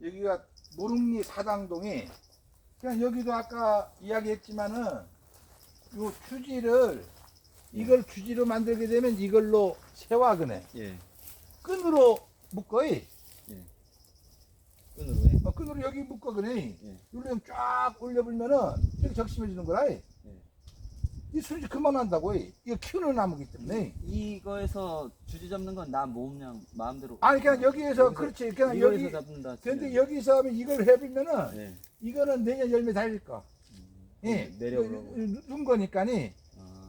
여기가 모릉리 사당동이 그냥 여기도 아까 이야기했지만은 요 휴지를 이걸 휴지로 만들게 되면 이걸로 세와 그네 예. 끈으로 묶어이 끈으로 해. 어, 끈으로 여기 묶어 그네 예. 여기로 쫙 올려보면은 여기 적심해 주는 거라 예. 이 수지 그만 난다고 이거 키우는 나무기 때문에 이거에서 주지 잡는 건 나 몸량 마음대로. 아니 그냥 여기에서 그렇지 그냥 이거에서 여기 잡는다. 근데 치면. 여기서 하면 이걸 해보면은 예. 이거는 내년 열매 달릴 거 예, 내려오라고. 눈 거니까니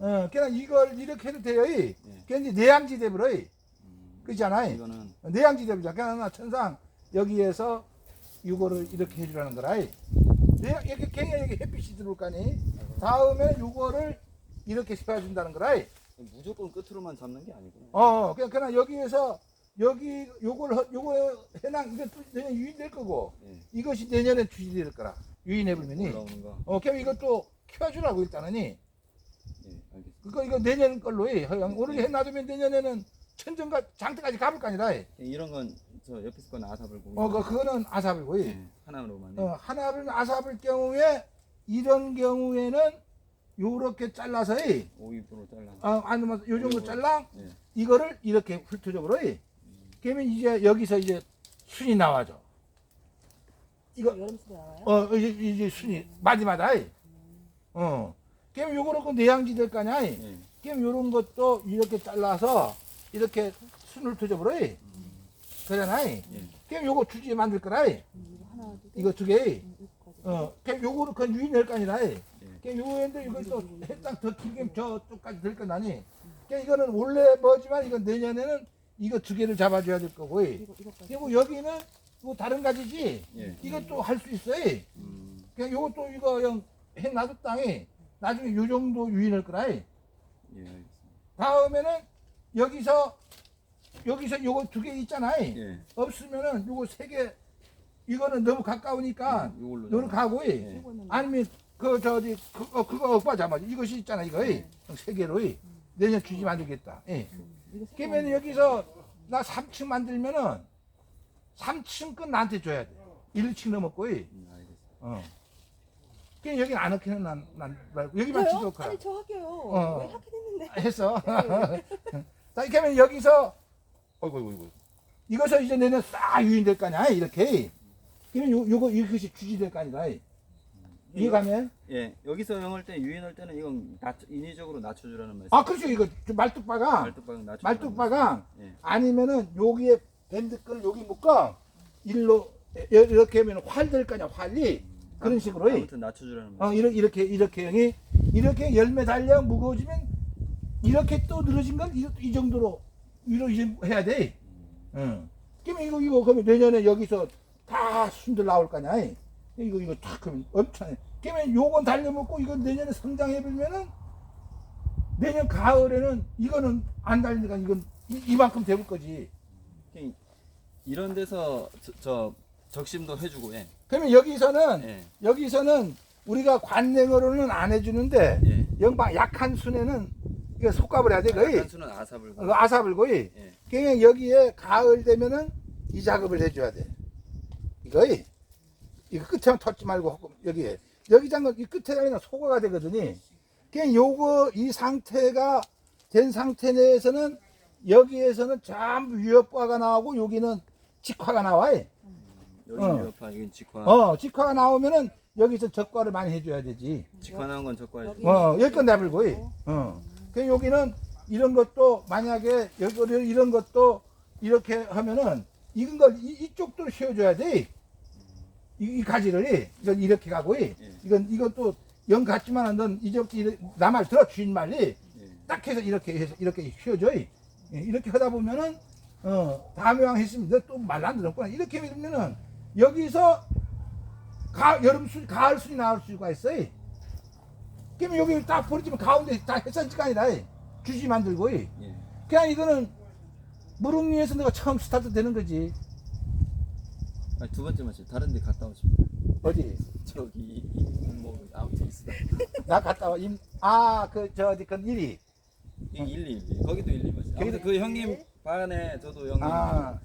아, 어, 그냥 이걸 이렇게 해도 돼요. 이. 예. 그게 이제 내양지 대부로 음, 그잖아요. 이거는 내양지 대부자. 그냥 나 천상 여기에서 이거를 이렇게 해주라는 거라. 이. 내 이렇게 그냥 여기 햇빛이 들어올 거니. 다음에 이거를 이렇게 세워준다는 거라. 이. 무조건 끝으로만 잡는 게 아니구나. 어, 그냥 그냥 여기에서 여기 요걸 허- 요거 해낭 이거 또 내년 유인될 거고 예. 이것이 내년에 주시될 거라. 유인해 보면이. 올라오는 거. 어, 그럼 이것도 키워주라고 일단은이. 예, 알겠습니다. 그거 이거 내년 걸로 해. 허영. 오늘 해놔두면 내년에는 천정가 장터까지 가볼 거 아니라. 해. 이런 건 저 옆에서 건 아삽을 보고. 어, 그 그거는 아삽이고. 예, 하나로만. 어, 하나를 아삽일 경우에 이런 경우에는 요렇게 잘라서 해. 5입으로 잘라. 어, 아니면 요 정도 잘라 예. 이거를 이렇게 훑어적으로 해. 그러면 이제 여기서 이제 순이 나와줘. 이거 나와요? 어 이제 이제 순이 마디마다 해. 어. 그럼 요거는 그 내양지 될거 아니야. 예. 그럼 요런 것도 이렇게 잘라서 이렇게 순을 터져버려. 그러잖아. 예. 그럼 요거 주지 만들 거라. 음, 이거 하나 두 개. 이거 두 개. 음, 이거까지. 어, 그럼 요거는 그건 유인할 거 아니라. 요거인데 이걸 또 해당 더 길게 저쪽까지 될 거나니. 그럼 이거는 원래 뭐지만 이건 내년에는 이거 두 개를 잡아줘야 될 거고. 그리고 여기는 뭐 다른 가지지. 예. 이것도 할 수 있어. 음, 그냥 요것도 이거 그냥 해놔도 땅에 나중에 요 정도 유인할 거라. 예. 다음에는 여기서 여기서 요거 두 개 있잖아. 예. 없으면은 요거 세 개 이거는 너무 가까우니까 요걸로. 너는 가고 예. 아니면 그 저기 그, 어, 그거 오빠 잡아 이것이 있잖아 이거 세 개로 내년 주지 만들겠다. 예. 음, 그러면 여기서 나 3층 만들면은 3층 건 나한테 줘야 돼. 1층 넘었고. 음, 알겠습니다. 어. 그냥 여기 안 넣기는 난, 난 말고 여기만 저요? 지도 거라. 아니 저 할게요. 어. 왜 하긴 했는데. 했어. 자, 이렇게 하면 여기서, 어이구, 어이구, 어이구. 이것을 이제 내년 싹 유인될 거 아니야, 이렇게. 그러면 요, 요거, 이것이 주지될 거 아니라. 이 해가면? 예, 여기서 영할 때 유인할 때는 이건 낮, 인위적으로 낮춰주라는 말씀. 아, 그렇죠. 이거 말뚝바가, 말뚝박은 낮춰. 말뚝바가 예. 아니면은 여기에 밴드 끈을 여기 묶어. 일로, 이렇게 하면 활 될거 아니야, 활이. 그런 식으로. 아무튼 낮춰주라는 말씀. 어, 이렇게, 이렇게, 이렇게, 형이, 이렇게 열매 달려 무거워지면, 이렇게 또 늘어진 건 이, 이 정도로 위로 이제 해야 돼. 응. 그러면 이거, 이거, 그러면 내년에 여기서 다 순들 나올 거 아니야. 이거, 이거 탁 하면 엄청나게. 그러면 요건 달려먹고, 이건 내년에 성장해보면은, 내년 가을에는 이거는 안 달리니까 이건 이- 이만큼 되볼 거지. 이런 데서 저, 저 적심도 해주고 예. 그러면 여기서는, 예. 여기서는 우리가 관냉으로는 안 해주는데, 예. 영방 약한 순에는 이거 속값을 해야 돼, 거의. 단수는 아삽을 어, 아삽을 거의. 예. 그냥 여기에 가을 되면은 이 작업을 해줘야 돼. 이거이. 이거 끝에만 터지 말고 여기에. 여기 장은 이 끝에가 그냥 소가가 되거든요. 그냥 요거 이 상태가 된 상태 내에서는 여기에서는 전부 위협과가 나오고 여기는 직화가 나와. 여기 어. 유효파 이건 직화. 어, 직화가 나오면은 여기서 적과를 많이 해줘야 되지. 직화 나온 건 적과해. 여기- 어, 여기껏 내버리고. 어. 그 여기는 이런 것도 만약에 여기 이런 것도 이렇게 하면은 이건 걸 이, 이쪽도 씌워줘야 돼. 이, 이 가지를 이건 이렇게 가고 이건 이건 또영 같지만은 넌 이제부터 나말 들어 주인 말이 예. 딱 해서 이렇게 해서 이렇게 씌워줘. 예, 이렇게 하다 보면은 어 다묘왕 했으면 너또 말란들었구나 이렇게 하면은 여기서 가 여름 수 가을 순이 나올 수가 있어. 그러면 여기 딱 버리지면 가운데 다 해산지가 아니라 주지 만들고 예. 그냥 이거는 무릉리에서 내가 처음 스타트 되는 거지 아, 두 번째 마치 다른 데 갔다 오십니다. 어디 저기 이뭐 아무튼 있어. 나 갔다 와아그 저 어디 그 일이 이 1, 2, 1, 거기도 1, 2 맞지. 거기도- 그 형님 반에 저도 형님. 아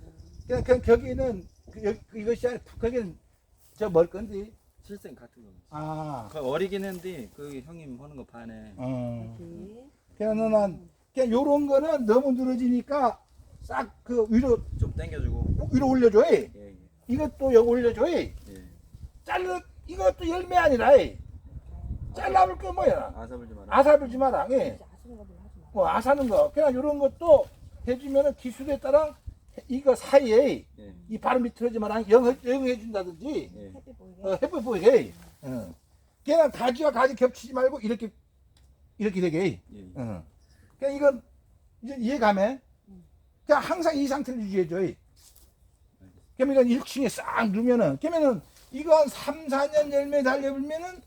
그냥, 그냥 거기는 그, 여- 그 이것이 아니 거기는 저 뭘 건지 실생 같은 거. 아 그 어리긴 한데 그 형님 하는 거 반에. 어. 그냥 난 그냥 요런 거는 너무 늘어지니까 싹 그 위로 좀 당겨주고. 위로 올려줘 예, 예. 이것도 여기 올려줘 예. 잘라 이것도 열매 아니라 이. 잘라볼 게 뭐야 좀 알아. 아사불지 마라 예. 뭐 아사는 거 그냥 요런 것도 해주면은 기술에 따라 이거 사이에 예. 이 발음 비틀어지 마라 영해, 영해 준다든지 예. 햇빛 보이게. 어, 햇빛 보이게 어. 그냥 가지와 가지 겹치지 말고 이렇게 이렇게 되게 예. 예. 어. 그냥 이건 이제 이해가면 그냥 항상 이 상태를 유지해줘. 그러면 이건 1층에 싹 누면은 그러면은 이거 한 3, 4년 열매 달려보면은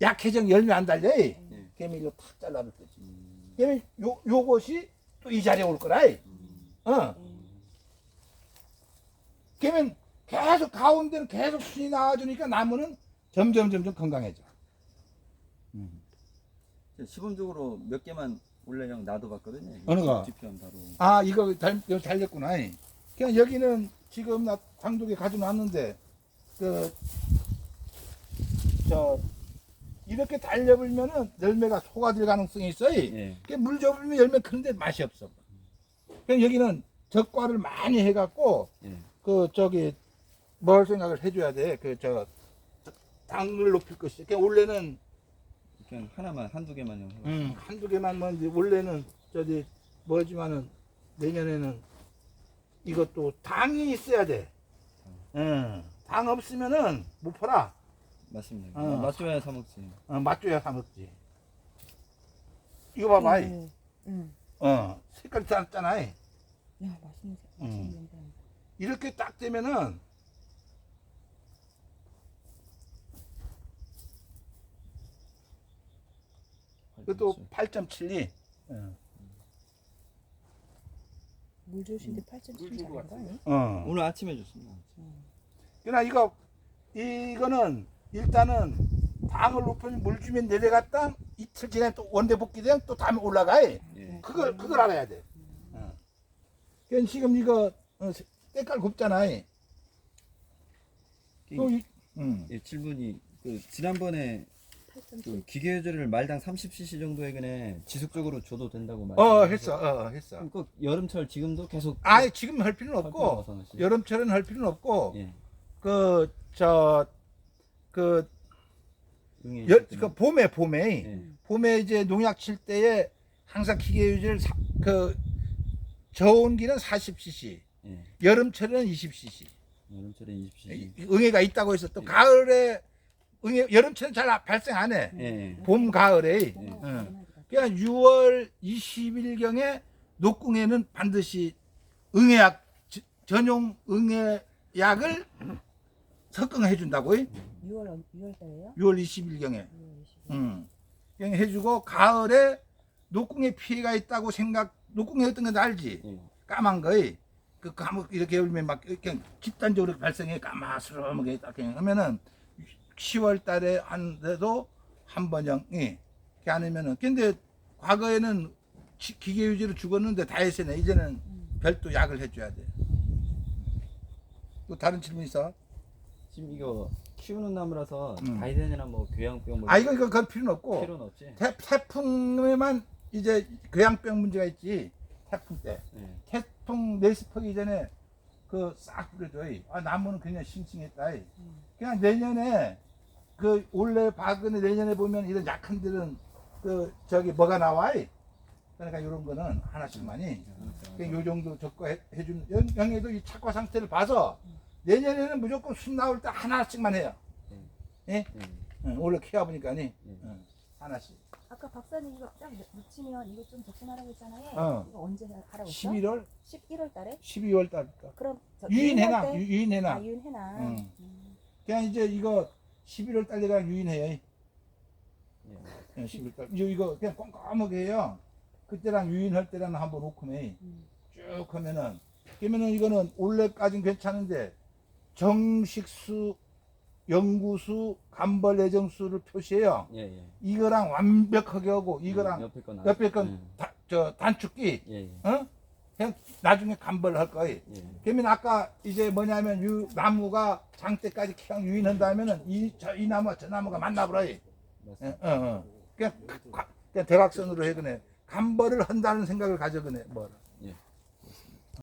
약해져 열매 안 달려. 예. 그러면 이거 탁 잘라볼 거지. 음. 그러면 요, 요것이 또 이 자리에 올 거라. 음. 어. 그러면 계속 가운데는 계속 순이 나와주니까 나무는 점점 점점 건강해져. 시범적으로 몇 개만 원래 형 놔둬봤거든요. 어느 거? 바로. 아 이거 달, 이거 달렸구나 그냥 여기는 지금 나 광독에 가져놨는데 그 저 이렇게 달려불면은 열매가 속아질 가능성이 있어 예. 물 줘불면 열매 크는데 맛이 없어 그냥 여기는 적과를 많이 해갖고 예. 그 저기 뭘 생각을 해줘야 돼 그 저 당을 높일 것이 그냥 원래는 그냥 하나만 한두 개만 형. 음, 한두 개만 뭐 이제 원래는 저기 뭐지만은 내년에는 이것도 당이 있어야 돼. 음, 당 없으면은 못 팔아. 맞습니다. 어. 맞줘야 사 먹지. 어, 맛줘야 사 먹지. 이거 봐봐. 이. 응. 응. 어, 색깔이 짧잖아. 야 맛있는 색. 음. 맛있는 냄새. 이렇게 딱 되면은 이것도 8.72. 어. 물 주신데 8점 물좀 주고 잘한 거 아니? 어. 오늘 아침에 줬습니다. 그러나 이거 이거는 일단은 당을 높으면 물 주면 내려갔다 이틀 지나면 또 원대 복귀되면 또 다음에 올라가. 예. 그걸 그걸 알아야 돼. 어. 그러니까 지금 이거 어, 때깔 곱잖아. 또 이, 음. 예, 질문이 그 지난번에 8점 그 기계유제를 말당 30cc 정도에 그네 지속적으로 줘도 된다고 말. 어 했어, 어 했어. 꼭 여름철 지금도 계속 아예 지금 할 필요는 할 없고 없어. 여름철에는 할 필요는 없고 예. 그 저그 여- 있을 때는. 그 봄에 봄에 예. 봄에 이제 농약 칠 때에 항상 기계 유지를 사, 그 저온기는 40cc, 예. 여름철에는 20cc. 여름철에 20cc. 응애가 있다고 해서 또 예. 가을에 여름철은 잘 발생 안 해. 예. 봄 가을에. 예. 응. 그냥 6월 20일경에 녹궁에는 반드시 응애약 저- 전용 응애약을 석강해 준다고. 6월 6월 달에요? 6월 20일경에. 6월 20일. 음. 그냥 해주고 가을에 녹궁에 피해가 있다고 생각 녹궁에 어떤 건 알지 예. 까만 거에 그 까먹 이렇게 열면 막 그냥 집단적으로 발생해 까마스러움하게 딱 그냥 하면은 10월 달에 한데도 한 번영 예. 그렇게 안 하면은 근데 과거에는 지- 기계 유지로 죽었는데 다 했으네 이제는 별도 약을 해줘야 돼. 또 다른 질문 있어? 지금 이거 키우는 나무라서 음. 다이덴이나 뭐 교양병 뭐 아 이거 이거 그럴 필요는 없고 필요는 없지. 태, 태풍에만 이제 교양병 문제가 있지 태풍 때 예. 태풍 내습하기 전에 그 싹 뿌려줘 아 나무는 그냥 싱싱했다 그냥 내년에 그 올해 박은혜 내년에 보면 이런 약한 데는 그 저기 뭐가 나와 그러니까 이런 거는 하나씩만이 그냥 요 정도 적고 해, 해주는 영- 영에도 이 착과 상태를 봐서 내년에는 무조건 순 나올 때 하나씩만 해요 예? 예. 응, 원래 키워 보니까니 예. 응, 하나씩 아까 박사님 이거 딱 묻히면 이거 좀 적신하라고 했잖아요. 어. 이거 언제 하라고 했어? 11월 11월 달에? 12월 달부터 그럼 저 유인해놔 유인해놔 아, 유인해놔. 응. 음. 그냥 이제 이거 11월 달에가 유인해요 예. 예, 11월 달 이거, 이거 그냥 꼼꼼하게 해요 그때랑 유인할 때랑 한번 놓고 매. 음. 쭉 하면은 그러면은 이거는 올해까진 괜찮은데 정식수 연구수 간벌 예정수를 표시해요 예. 예. 이거랑 완벽하게 하고 이거랑 옆에 건 옆에 안- 건 다, 저 단축기 예. 예. 어? 그냥 나중에 감벌을 할 거예요. 예. 그러면 아까 이제 뭐냐면 유 나무가 장대까지 그냥 유인한다면은 이 저 이 나무와 저 나무가 만나버려요. 맞습니다. 어, 어, 어. 그냥, 가- 그냥 대각선으로 해 그네. 감벌을 한다는 생각을 가져 그네. 뭐. 예.